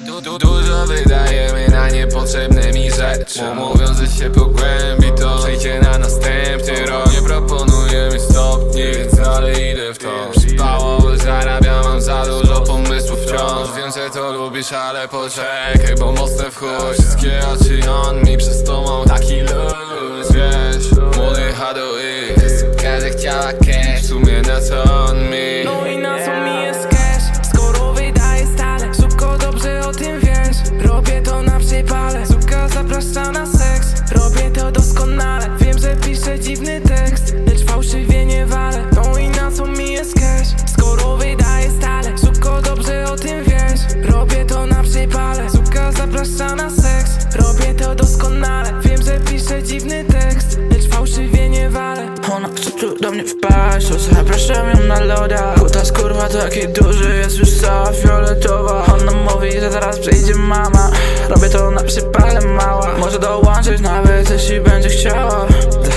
du, du, Dużo wydajemy na niepotrzebne mi rzeczy. Mówią, że się pogłębi to Przejdzie na następny rok. Nie proponujemy stopni, więc dalej idę w to. Przypałowo zarabiam, mam za dużo pomysłów wciąż. Wiem, że to lubisz, ale poczekaj, bo mocne w chuj. Wszystkie oczy on mi, przez to mam taki luz Wiesz, młody Hadouis Każdy chciała cash, w sumie na co to doskonale. Wiem, że piszę dziwny tekst Lecz fałszywie nie walę. No i na co mi jest cash, skoro wydaję stale Suko, dobrze o tym wiesz. Robię to na przypale Suka zaprasza na seks. Robię to doskonale Wiem, że piszę dziwny tekst Lecz fałszywie nie walę. Ona chce tu do mnie wpaść, to zapraszam ją na loda. Kutas kurwa taki duży, jest już cała fioletowa. Ona mówi, że zaraz przyjdzie mama Robię to na przypale mała. Może dołączyć nawet, jeśli będzie chciała.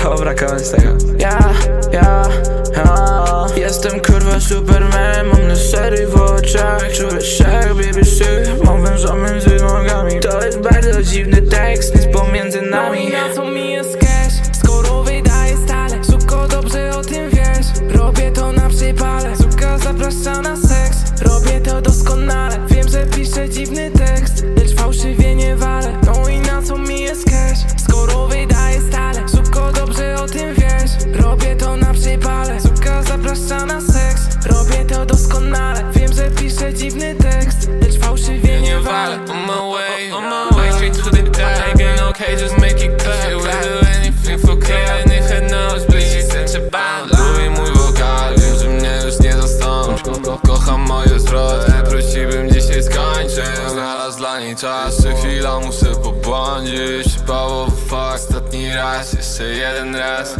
Dobra, koniec tego. Ja, ja, ja. Jestem kurwa superman, mam na serii w oczach. Czuję się jak BBC, mam węża między nogami. To jest bardzo dziwny tekst, nic pomiędzy nami. Na co mi jest cash, skoro wydaję stale Suko, dobrze o tym wiesz. Robię to na przypale. Suka zaprasza na seks. Robię to doskonale to the tag, ain't okay, just make it clap. We do anything for cash, nie head knows, please Chcę band, lubię mój wokal Wiem, że mnie już nie ko Kocham moje zwroty, prosiłbym dzisiaj skończyć Znalazł dla niej czas, jeszcze chwila muszę pobłądzić. Pałowo fuck, ostatni raz, jeszcze jeden raz